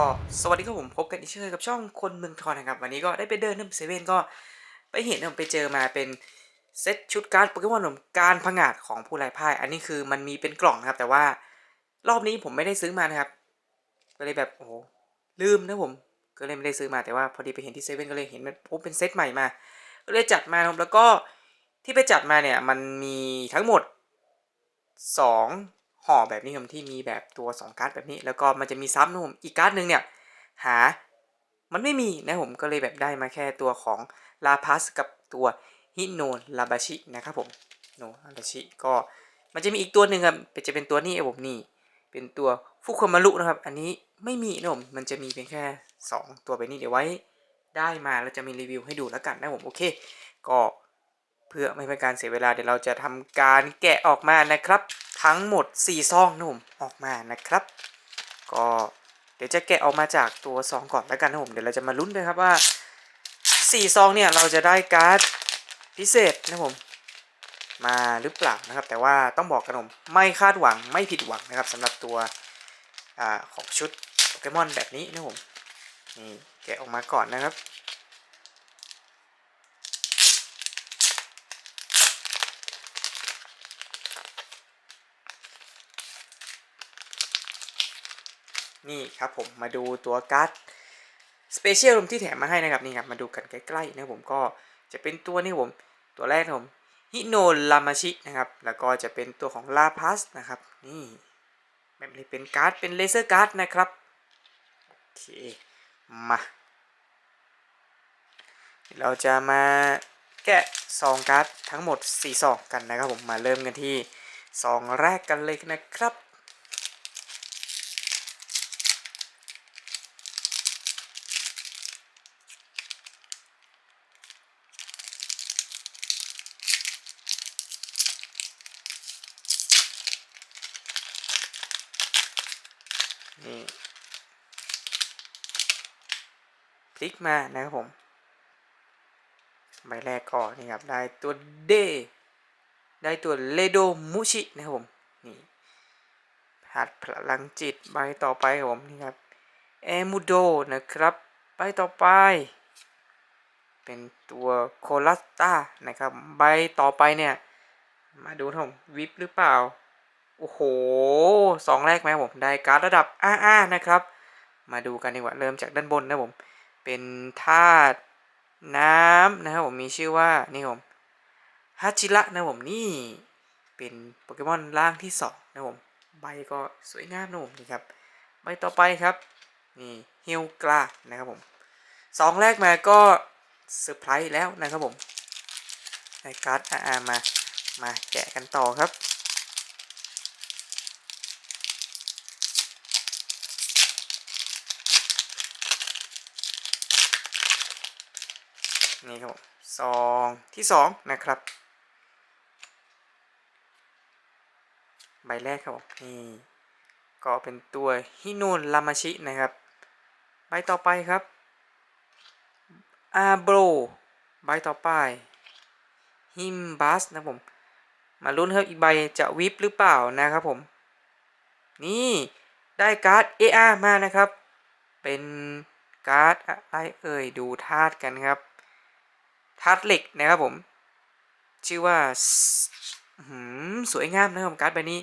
ก็สวัสดีครับผมพบกันอีกเช่นเคยกับช่องคนเมืองทองนะครับ วันนี้ก็ได้ไปเดินน้ำเซเว่นก็ไปเห็นผมไปเจอมาเป็นเซตชุดการ์ดโปเกมอนผมการพังาดของผู้ไร้พ่าย อันนี้คือมันมีเป็นกล่องนะครับ แต่ว่ารอบนี้ผมไม่ได้ซื้อมานะครับ ก็เลยแบบโอ้โหลืมนะผมก็เลยไม่ได้ซื้อมาแต่ว่าพอดีไปเห็นที่เซเว่นก็เลยเห็นมันโอ้เป็นเซตใหม่มา ก็เลยจัดมาครับแล้วก็ที่ไปจัดมาเนี่ยมันมีทั้งหมด 2 ห่อแบบนี้ครับที่มีแบบตัว 2 การ์ดแบบนี้ แล้วก็มันจะมีซ้ำนะผมอีกการ์ดหนึ่งเนี่ยหามันไม่มีนะผมก็เลยแบบได้มาแค่ตัวของลาพัสกับตัวฮิโนลาบาชินะครับผมโนลาบาชิก็มันจะมีอีกตัวหนึ่งครับจะเป็นตัวนี้ไอ้ผมนี่เป็นตัวฟุคุมารุนะครับ อันนี้ไม่มีนะผมมันจะมีเพียงแค่ 2 ตัวแบบนี้เดี๋ยวไว้ได้มาแล้วจะมีรีวิวให้ดูแล้วกันนะผมโอเค ก็เพื่อไม่เป็นการเสียเวลาเดี๋ยวเราจะทำการแกะออกมานะครับ ทั้งหมด 4 ซองนะผมออกมานะครับ ก็เดี๋ยวจะแกะออกมาจากตัวซองก่อนแล้วกันนะผมเดี๋ยวเราจะมาลุ้นเลยครับว่า 4 ซองเนี่ยเราจะได้การ์ดพิเศษนะผมมาหรือเปล่านะครับ แต่ว่าต้องบอกกันผมไม่คาดหวังไม่ผิดหวังนะครับสำหรับตัวอของชุดโปเกมอนแบบนี้นะผมนี่แกะออกมาก่อนนะครับ นี่ครับผมมาดูตัวการ์ดสเปเชียลที่แถมมาให้นะครับนี่ครับมาดูกันใกล้ๆนะผมก็จะเป็นตัวนี้ผมตัวแรกผมฮิโนลามาชินะครับแล้วก็จะเป็นตัวของลาพัสนะครับนี่แบบนี้เป็นการ์ดเป็นเลเซอร์การ์ดนะครับโอเคมาเราจะมาแกะซองการ์ดทั้งหมด4ซองกันนะครับผมมาเริ่มกันที่ซองแรกกันเลยนะครับ นี่พลิกมานะครับผม ใบแรกก็นี่ครับ ได้ตัวเด ได้ตัวเลโดมุชินะครับผม นี่หัดพลังจิตใบต่อไปครับผมนี่ครับเอมูโดนะครับใบต่อไป เป็นตัวโคลัสตานะครับ ใบต่อไปเนี่ย มาดูนะผมวิปหรือเปล่า โอ้โหสองแรกไหมผมได้การ์ดระดับอ้าๆนะครับ มาดูกันดีกว่าเริ่มจากด้านบนนะผม เป็นธาตุน้ำนะครับผมมีชื่อว่านี่ผมฮัจิระนะผมนี่เป็นโปเกมอนร่างที่สองนะผมใบก็สวยงามนะผมนี่ครับใบต่อไปครับนี่ฮิลกลานะครับผมสองแรกมาก็เซอร์ไพรส์แล้วนะครับผมได้การ์ดอามามาแกะกันต่อครับ นี่ครับซองที่สองนะครับ ใบแรกครับผมนี่ก็เป็นตัวฮิโนนลามาชินะครับ ใบต่อไปครับอาโบรใบต่อไปฮิมบัสนะผม มาลุ้นครับอีกใบจะวิปหรือเปล่านะครับผม นี่ได้การ์ด AR มานะครับ เป็นการ์ดอะไรเอ่ยดูธาตุกันครับ ธาตุเหล็กนะครับผม ชื่อว่าสวยงามนะครับการ์ดใบนี้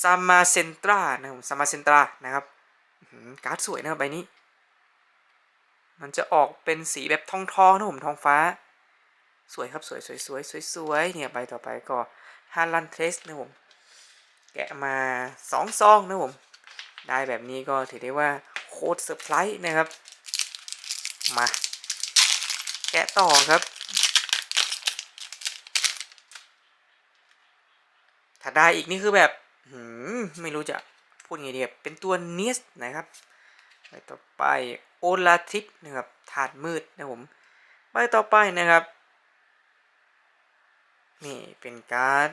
ซามาเซนตรานะครับซามาเซนตรานะครับการ์ดสวยนะครับใบนี้ มันจะออกเป็นสีแบบทองทองนะผมทองฟ้า สวยครับสวยสวยสวยสวยสวยเนี่ยใบต่อไปก็ฮารันเทสนะผมแกะมาสองซองนะผมได้แบบนี้ก็ถือได้ว่าโคตรเซอร์ไพรส์นะครับ มา แกะต่อครับ ถ้าได้อีกนี่คือแบบหืไม่รู้จะพูดไงดีเป็นตัวเนสนะครับใบต่อไปโอลาทิปนะครับถาดมืดนะผมใบต่อไปนะครับ นี่เป็นการ์ด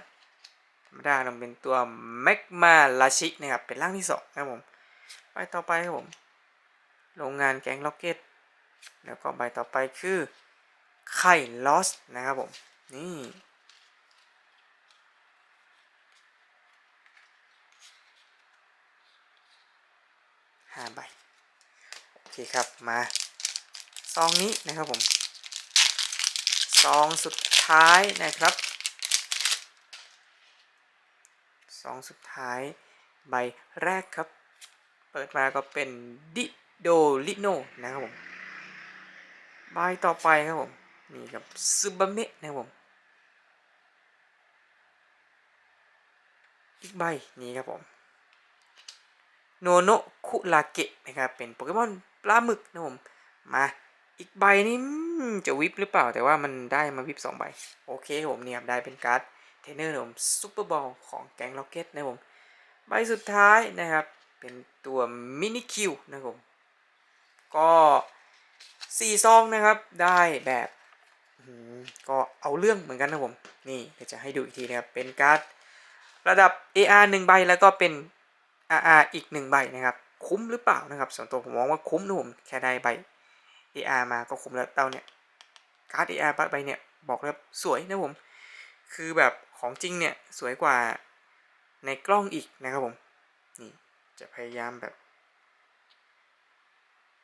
ธรรมดาเราเป็นตัวแมกมาลาชินะครับเป็นร่างที่สองนะผมใบต่อไปครับผมโรงงานแกงล็อกเก็ตแล้วก็ใบต่อไปคือไข่ลอสนะครับผมนี่ ห้าใบ เคครับมาซองนี้นะครับผมซองสุดท้ายนะครับซองสุดท้ายใบแรกครับ เปิดมาก็เป็นดิโดลิโนนะครับผมใบต่อไปครับผมนี่ครับซึบะเมะนะครับผมอีกใบนี้ครับผมโนโนคุราเกะนะครับเป็นโปเกมอน ปลาหมึกนะผมมาอีกใบนี้จะวิบหรือเปล่าแต่ว่ามันได้มาวิบสองใบ โอเคผมเนี่ยได้เป็นการ์ดเทนเนอร์นะผมซูเปอร์บอลของแก๊งล็อกเก็ตนะผมใบสุดท้ายนะครับ เป็นตัวมินิคิวนะผม ก็สี่ซองนะครับได้แบบก็เอาเรื่องเหมือนกันนะผม นี่เดี๋ยวจะให้ดูอีกทีนะครับ เป็นการ์ดระดับ AR 1 ใบแล้วก็เป็น RR อีก 1 ใบนะครับ คุ้มหรือเปล่านะครับส่วนตัวผมมองว่าคุ้มนะผมแค่ได้ใบ AR มาก็คุ้มแล้วเต้าเนี่ยการ์ด AR ใบเนี่ยบอกเลยสวยนะผม คือแบบของจริงเนี่ยสวยกว่าในกล้องอีกนะครับผม นี่จะพยายามแบบ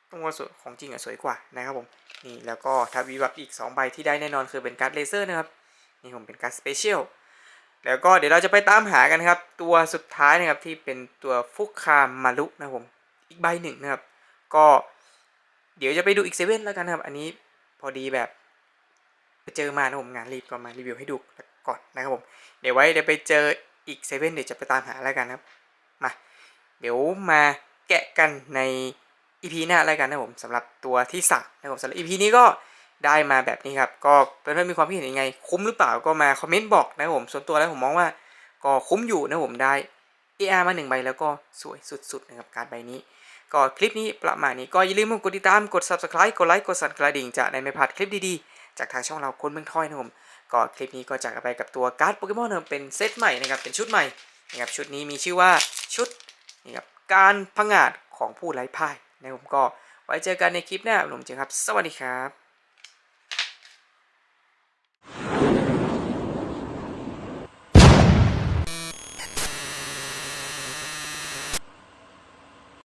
ต้องว่าสวยของจริงอะสวยกว่านะครับผม นี่แล้วก็ถ้าวีบับอีก 2 ใบที่ได้แน่นอนคือเป็นการ์ดเลเซอร์นะครับ นี่ผมเป็นการ์ดสเปเชียล แล้วก็เดี๋ยวเราจะไปตามหากันครับ ตัวสุดท้ายนะครับที่เป็นตัวฟุกคามารุนะผมอีกใบหนึ่งนะครับ ก็เดี๋ยวจะไปดูอีกเซเว่นแล้วกันครับ อันนี้พอดีแบบไปเจอมานะผมงานรีบก็มารีวิวให้ดูก่อนนะครับผมเดี๋ยวไว้เดี๋ยวไปเจออีกเซเว่นเดี๋ยวจะไปตามหาแล้วกันครับมาเดี๋ยวมาแกะกันในอีพีหน้าแล้วกันนะผมสำหรับตัวที่สั่งนะครับผมสำหรับอีพีนี้ก็ ได้มาแบบนี้ครับ ก็เพื่อนๆมีความคิดเห็นยังไง คุ้มหรือเปล่าก็มาคอมเมนต์บอกนะครับผมส่วนตัวแล้วผมมองว่าก็คุ้มอยู่นะผมได้ AR มาหนึ่งใบแล้วก็สวยสุดๆนะครับการใบนี้ ก็คลิปนี้ประมาณนี้ก็อย่าลืมกดติดตามกด subscribe กดไลค์กดสั่นกระดิ่งจะได้ไม่พลาดคลิปดีๆ จากทางช่องเราคนเมืองทอยนะผมก็คลิปนี้ก็จากไปกับตัวการ์ดโปเกมอนนะครับเป็นเซตใหม่นะครับเป็นชุดใหม่นะครับชุดนี้มีชื่อว่าชุดนี่ครับการพังงาดของผู้ไร้พ่ายนะผมก็ไว้เจอกันในคลิปหน้าผมเจอครับ สวัสดีครับ